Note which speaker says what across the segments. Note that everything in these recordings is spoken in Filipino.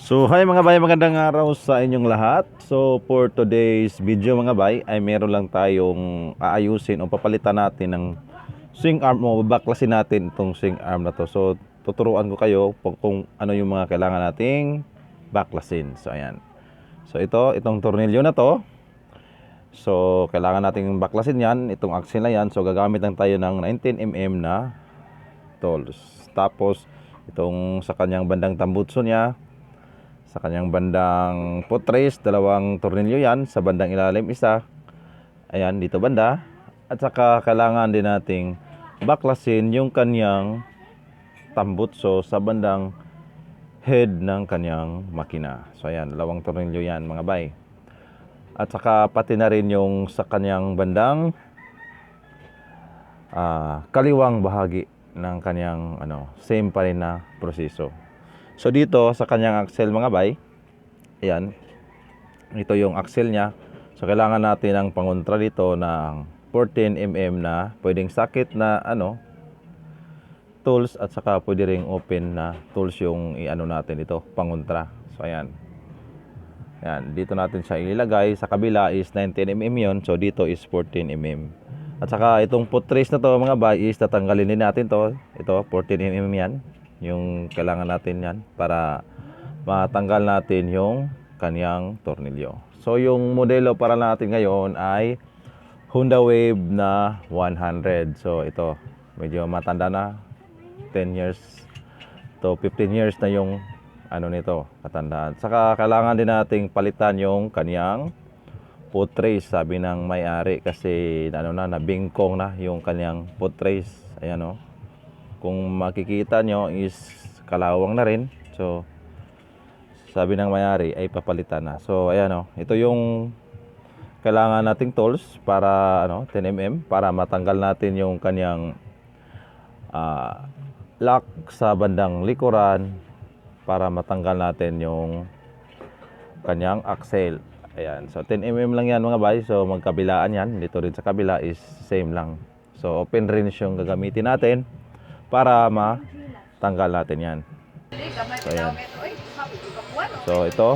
Speaker 1: So hi mga bay, magandang araw sa inyong lahat. So for today's video mga bay ay meron lang tayong aayusin o papalitan natin ng swing arm o babaklasin natin itong swing arm na to. So tuturuan ko kayo kung, ano yung mga kailangan nating baklasin. So ayan. So ito, itong tornilyo na to. So kailangan nating baklasin yan, itong axle na yan. So gagamit lang tayo ng 19mm na tools. Tapos itong sa kanyang bandang tambutso niya, sa kanyang bandang putres, dalawang tornilyo yan, sa bandang ilalim isa, ayan, dito banda, at saka kailangan din nating baklasin yung kanyang tambutso sa bandang head ng kanyang makina. So ayan, dalawang tornilyo yan mga bay. At saka pati na rin yung sa kanyang bandang ah, kaliwang bahagi ng kanyang ano, same pa rin na proseso. So dito sa kanyang axle mga bay, ayan, ito yung axle niya. So kailangan natin ng pangontra dito ng 14mm na pwedeng sakit na ano tools at saka pwede ring open na tools yung i-ano natin ito, pangontra. So ayan. Ayan, dito natin siya ilagay. Sa kabila is 19mm yun. So dito is 14mm. At saka itong putres na to mga bay is tatanggalin din natin to. Ito 14mm yan. Yung kailangan natin yan para matanggal natin yung kanyang tornilyo. So yung modelo para natin ngayon ay Honda Wave na 100. So ito, medyo matanda na. 10 years to 15 years na yung ano nito, katandaan. Saka kailangan din nating palitan yung kanyang foot race, sabi ng may-ari kasi ano na, nabingkong na yung kanyang foot race. Ayan o. Kung makikita nyo is kalawang na rin. So, sabi ng may-ari ay papalitan na. So, ayan o. Ito yung kailangan nating tools para ano, 10mm para matanggal natin yung kanyang ah, lock sa bandang likuran para matanggal natin yung kanyang axle. Ayan. So 10mm lang yan mga bay. So magkabilaan yan. Dito rin sa kabila is same lang. So open range yung gagamitin natin para matanggal natin yan. So ayan. So ito,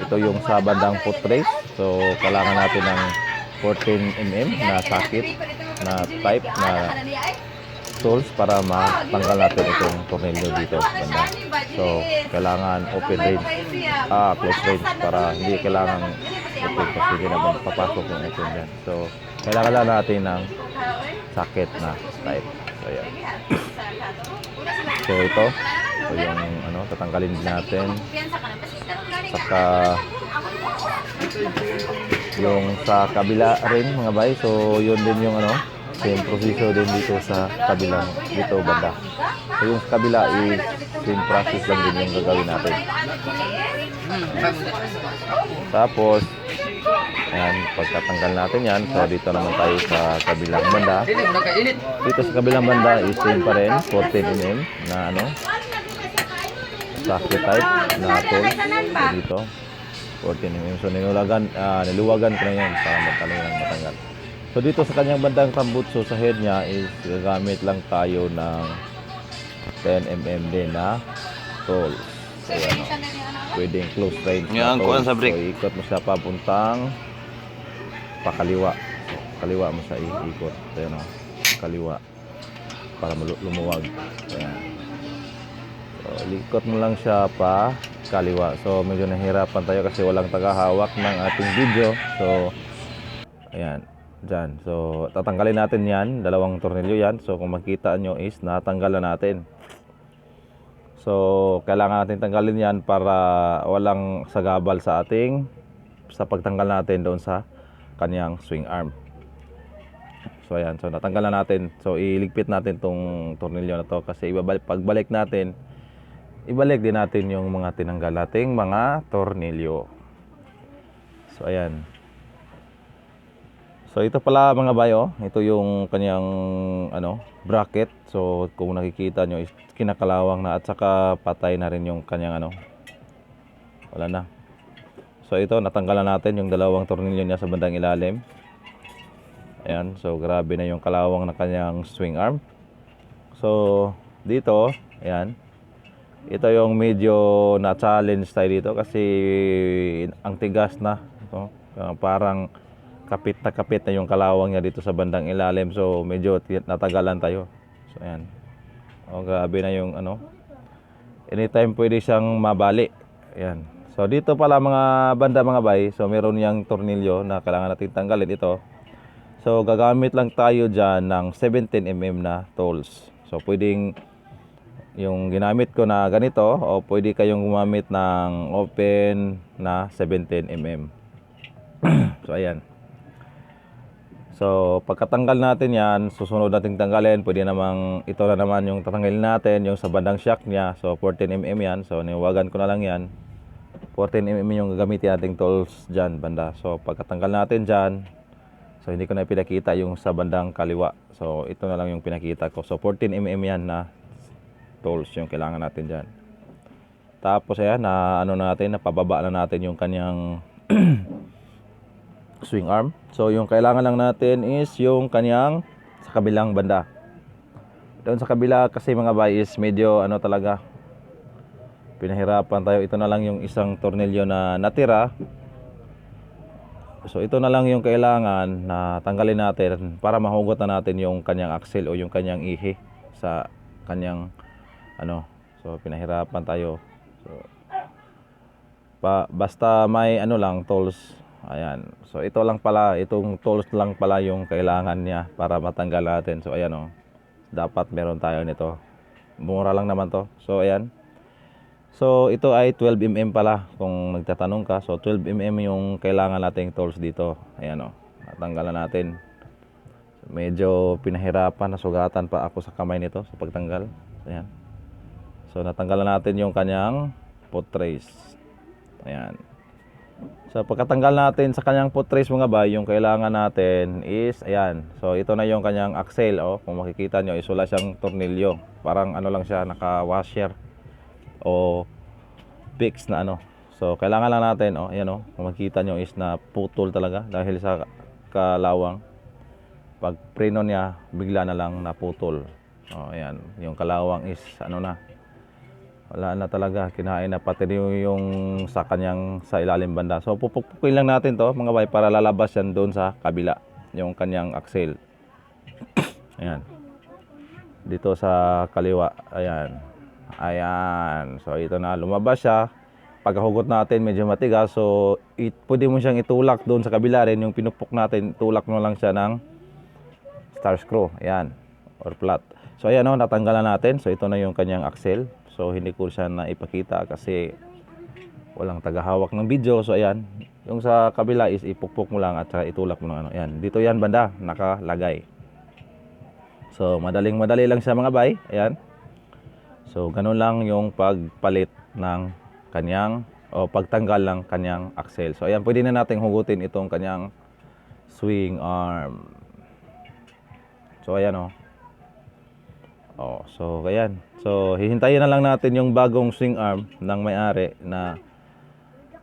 Speaker 1: ito yung sa bandang foot race. So kailangan natin ng 14mm na socket na type na tools para matanggal natin itong tornilyo dito. So, kailangan open range, ah, close range para hindi kailangan open kasi hindi naman papasok yung open dyan. So, kailangan lang natin ng socket na type. So, yan. So, ito. So, yung ano, tatanggalin din natin. Saka, yung sa kabila rin mga bay. So, yun din yung ano, same proseso din dito sa kabilang dito banda. So yung sa kabila is same process lang din yung gagawin natin. Tapos, ayan, pagkatanggal natin yan, so dito naman tayo sa kabilang banda. Dito sa kabilang banda is same pa rin, 14mm na ano, socket type na tool. So dito, 14mm. So niluwagan, ah, niluwagan ko na yan para matalang matanggal. So dito sa kanyang bandang tambutso sa head niya is gagamit lang tayo ng 10mm din na tool. So yan o. Pwedeng close range
Speaker 2: Nga, ang kuwan sa brick.
Speaker 1: So ikot mo siya papuntang pakaliwa. Kaliwa mo siya iikot. So yan o. Kaliwa. Para lumuwag. So, yan. So ikot mo lang siya pa kaliwa. So medyo nahirapan tayo kasi walang tagahawak ng ating video. So ayan. Dyan. So, tatanggalin natin yan. Dalawang tornilyo yan. So, kung makita nyo is natanggal na natin. So, kailangan natin tanggalin yan para walang sagabal sa ating sa pagtanggal natin doon sa kanyang swing arm. So, ayan. So, natanggal na natin. So, iligpit natin tong tornilyo na to kasi ibabalik, pagbalik natin, ibalik din natin yung mga tinanggal nating mga tornilyo. So, ayan. So ito pala mga bayo, ito yung kanyang ano, bracket. So kung nakikita nyo kinakalawang na at saka patay na rin yung kanyang ano. Wala na. So ito natanggalan natin yung dalawang tornilyo niya sa bandang ilalim. Ayan, so grabe na yung kalawang na kanyang swing arm. So dito, ayan, ito yung medyo na-challenge tayo dito kasi ang tigas na. No? Ah, parang kapit na kapit na yung kalawang niya dito sa bandang ilalim. So medyo natagalan tayo. So ayan. O grabe na yung ano. Anytime pwede siyang mabali. Ayan. So dito pala mga banda mga bay. So meron niyang tornilyo na kailangan natin tanggalin ito. So gagamit lang tayo dyan ng 17mm na tools. So pwedeng yung ginamit ko na ganito o pwede kayong gumamit ng open na 17mm. so ayan. So pagkatanggal natin yan, susunod nating tanggalin, pwede namang ito na naman yung tatanggalin natin, yung sa bandang shock niya. So 14mm yan. So niwagan ko na lang yan. 14mm yung gagamitin nating tools dyan banda. So pagkatanggal natin dyan, so hindi ko na pinakita yung sa bandang kaliwa. So ito na lang yung pinakita ko. So 14mm yan na tools yung kailangan natin dyan. Tapos ayan, na ano natin, napababa na natin yung kanyang swing arm. So yung kailangan lang natin is yung kanyang sa kabilang banda. Doon sa kabila kasi mga bay is medyo ano talaga pinahirapan tayo. Ito na lang yung isang tornilyo na natira. So ito na lang yung kailangan na tanggalin natin para mahugot na natin yung kanyang axle o yung kanyang ihi sa kanyang ano. So pinahirapan tayo. So pa, basta may ano lang tools. Ayan. So ito lang pala, itong tools lang pala yung kailangan niya para matanggal natin. So ayan oh. Dapat meron tayo nito. Mura lang naman to. So ayan. So ito ay 12mm pala kung nagtatanong ka. So 12mm yung kailangan nating tools dito. Ayan oh. Natanggalan natin. Medyo pinahirapan, nasugatan pa ako sa kamay nito sa pagtanggal. Ayan. So natanggalan natin yung kanyang foot trace. Ayan. So pagkatanggal natin sa kanyang foot trace mga bay, yung kailangan natin is ayan. So ito na yung kanyang axle oh. Kung makikita nyo, is wala siyang tornilyo. Parang ano lang siya, naka-washer o fix na ano. So kailangan lang natin oh, ayan oh. Kung makikita nyo is na putol talaga dahil sa kalawang. Pag preno niya, bigla na lang naputol. Oh, ayan. Yung kalawang is ano na, wala na talaga kinain na pati yung, yung sa kanyang sa ilalim banda so pupukpukin lang natin to mga bay para lalabas yan doon sa kabila yung kanyang axle ayan dito sa kaliwa ayan ayan. So ito na. Lumabas siya. Pagkahugot natin medyo matigas. So it, pwede mo siyang itulak doon sa kabila rin. Yung pinupok natin tulak mo lang siya ng star screw. Ayan. Or flat. So ayan o natanggalan natin. So ito na yung kanyang axle. So hindi ko siya na ipakita kasi walang tagahawak ng video. So ayan, yung sa kabila is ipukpok mo lang at saka itulak mo ng ano. Ayan, dito yan banda, nakalagay. So madaling madali lang siya mga bay. Ayan. So ganun lang yung pagpalit ng kanyang o pagtanggal ng kanyang axle. So ayan, pwede na nating hugutin itong kanyang swing arm. So ayan oh. Oh, so ayan. So hihintayin na lang natin yung bagong swing arm ng may-ari na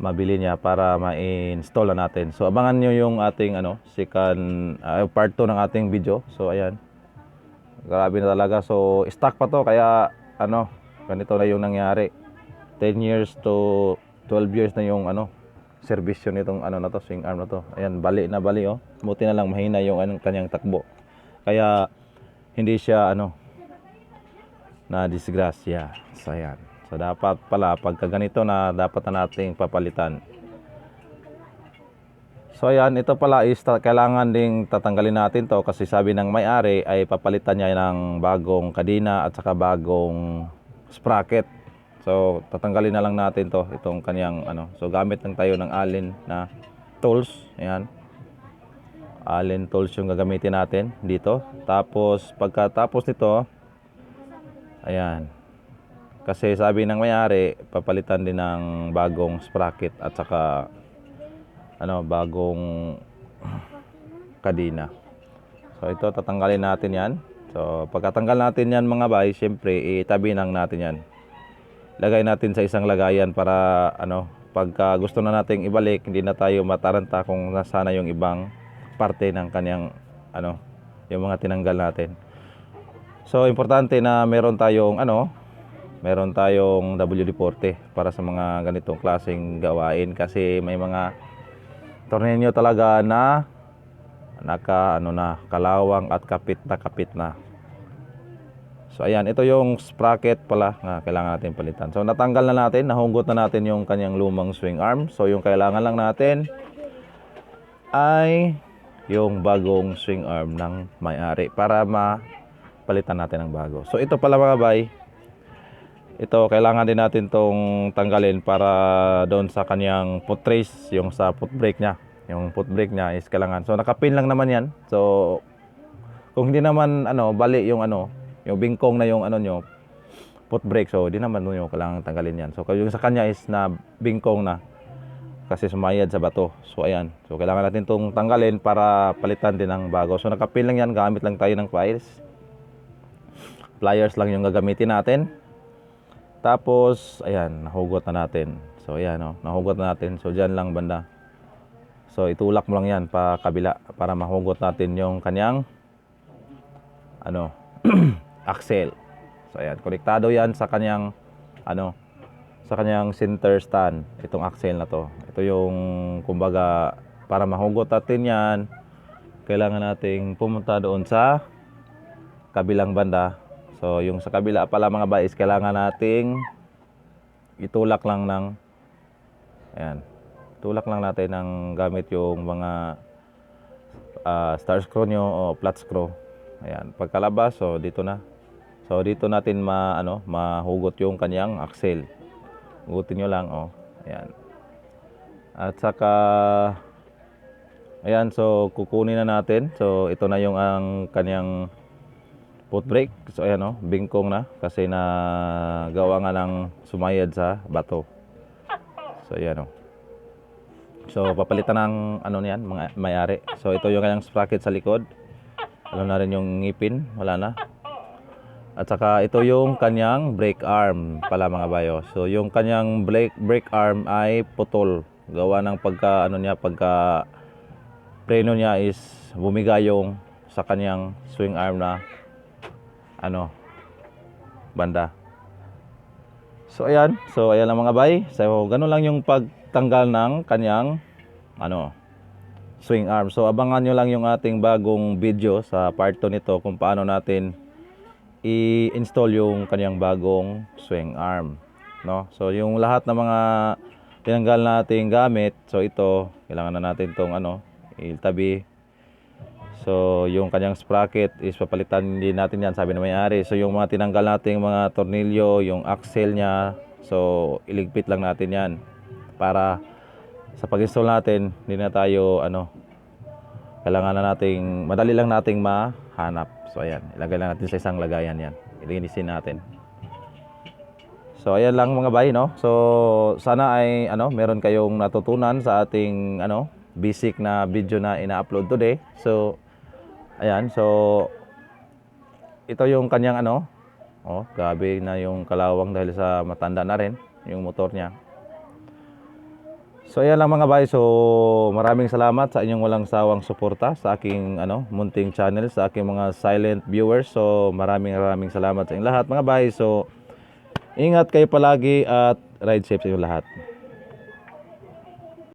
Speaker 1: mabili niya para ma-install na natin. So abangan niyo yung ating ano, second uh, part 2 ng ating video. So ayan. Grabe na talaga. So stock pa to kaya ano, ganito na yung nangyari. 10 years to 12 years na yung ano, servisyo nitong ano na to, swing arm na to. Ayan, bali na bali oh. Buti na lang mahina yung anong kanyang takbo. Kaya hindi siya ano, na disgrasya. So, ayan. So, dapat pala, pagka ganito na, dapat na nating papalitan. So, ayan, ito pala is kailangan ding tatanggalin natin to kasi sabi ng may-ari ay papalitan niya ng bagong kadina at saka bagong sprocket. So, tatanggalin na lang natin to, itong kanyang ano. So, gamit lang tayo ng allen na tools. Ayan. Allen tools yung gagamitin natin dito. Tapos, pagkatapos nito, Ayan. Kasi sabi ng may-ari, papalitan din ng bagong sprocket at saka ano, bagong kadina. So ito tatanggalin natin 'yan. So pagkatanggal natin 'yan mga bay, syempre itabi nang natin 'yan. Lagay natin sa isang lagayan para ano, pagka gusto na nating ibalik, hindi na tayo mataranta kung nasana yung ibang parte ng kanyang ano, yung mga tinanggal natin. So importante na meron tayong ano, meron tayong WD-40 para sa mga ganitong klaseng gawain kasi may mga tornilyo talaga na naka ano na kalawang at kapit na kapit na. So ayan, ito yung sprocket pala na kailangan natin palitan. So natanggal na natin, nahugot na natin yung kanyang lumang swing arm. So yung kailangan lang natin ay yung bagong swing arm ng may-ari para mapalitan natin ng bago. So ito pala mga bay, ito kailangan din natin tong tanggalin para doon sa kanyang foot trace, yung sa foot brake niya. Yung foot brake niya is kailangan. So nakapin lang naman 'yan. So kung hindi naman ano, bali yung ano, yung bingkong na yung ano nyo, foot brake. So hindi naman nyo kailangan tanggalin 'yan. So yung sa kanya is na bingkong na kasi sumayad sa bato. So ayan. So kailangan natin tong tanggalin para palitan din ng bago. So nakapin lang 'yan, gamit lang tayo ng pliers. Pliers lang yung gagamitin natin. Tapos, ayan, nahugot na natin. So, ayan, oh, nahugot na natin. So, dyan lang banda. So, itulak mo lang yan pa kabila para mahugot natin yung kanyang ano, axle. So, ayan, konektado yan sa kanyang ano, sa kanyang center stand, itong axle na to. Ito yung, kumbaga, para mahugot natin yan, kailangan nating pumunta doon sa kabilang banda So, yung sa kabila pala mga ba is kailangan nating itulak lang ng ayan. Tulak lang natin ng gamit yung mga ah, star screw nyo o flat screw. Ayan, pagkalabas so dito na. So dito natin ma ano, mahugot yung kanyang axle. Hugutin nyo lang oh. Ayan. At saka Ayan, so kukunin na natin. So ito na yung ang kanyang foot brake. So ayan oh, bingkong na kasi na gawa nga ng sumayad sa bato. So ayan oh. So papalitan ng ano niyan, mga may-ari. So ito yung kanyang sprocket sa likod. Alam na rin yung ngipin, wala na. At saka ito yung kanyang brake arm pala mga bayo. So yung kanyang brake brake arm ay putol. Gawa ng pagka ano niya, pagka preno niya is bumiga yung sa kanyang swing arm na ano banda. So ayan, so ayan lang mga bay. So ganun lang yung pagtanggal ng kanyang ano swing arm. So abangan nyo lang yung ating bagong video sa part 2 nito kung paano natin i-install yung kanyang bagong swing arm, no? So yung lahat ng mga tinanggal nating gamit, so ito kailangan na natin tong ano, iltabi So, yung kanyang sprocket is papalitan din natin yan, sabi na may-ari. So, yung mga tinanggal nating mga tornilyo, yung axle niya, so, iligpit lang natin yan. Para sa pag-install natin, hindi na tayo, ano, kailangan na nating, madali lang nating mahanap. So, ayan, ilagay lang natin sa isang lagayan yan. Ilinisin natin. So, ayan lang mga bay, no? So, sana ay, ano, meron kayong natutunan sa ating, ano, basic na video na ina-upload today. So, Ayan, so ito yung kanyang ano. Oh, grabe na yung kalawang dahil sa matanda na rin yung motor niya. So ayan lang mga bay. So maraming salamat sa inyong walang sawang suporta sa aking ano, munting channel, sa aking mga silent viewers. So maraming maraming salamat sa inyong lahat mga bay. So ingat kayo palagi at ride safe sa inyong lahat.